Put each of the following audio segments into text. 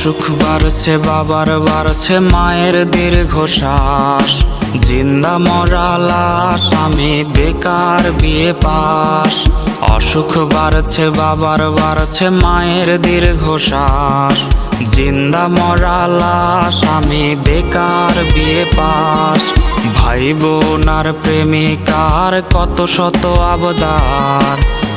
অসুখ বাড়ছে, বাবার বাড়ছে, মায়ের দীর্ঘশ্বাস। জিন্দা মরা লাশ, আমি বেকার বিয়ে পাস। অসুখ বাড়ছে, বাবার বাড়ছে, মায়ের দীর্ঘশ্বাস। জিন্দা মরা লাশ, আমি বেকার বিয়ে পাস। ভাই বোন আর প্রেমিকার কত শত আবদার।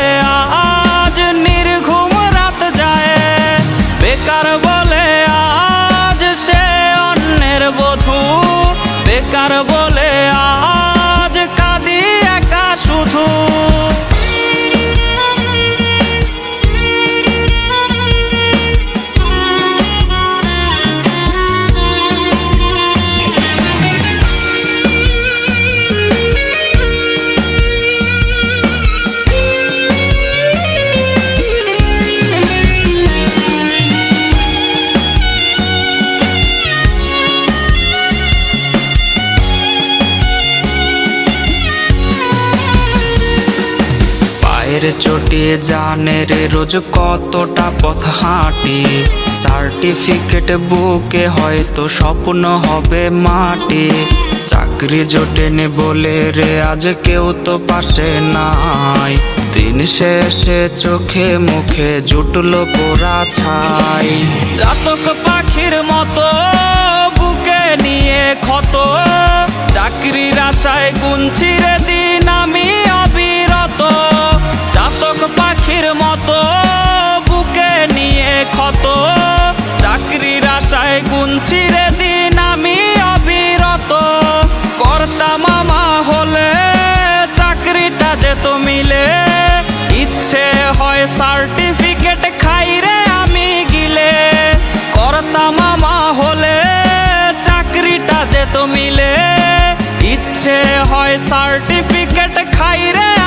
বলে পায়ের চোটে জানের রোজ কতটা পথ হাঁটি? সার্টিফিকেট বুকে হয়তো স্বপ্ন হবে মাটি। চাকরি জোটেনি বলে রে, আজ কেউ তো পাশে নাই। দিন শেষে চোখে মুখে জুটলো পোড়া ছাই। জাতক পাখির মতো বুকে নিয়ে ক্ষত। চাকরির আশায় গুনছি হয় সার্টিফিকেট খাই রে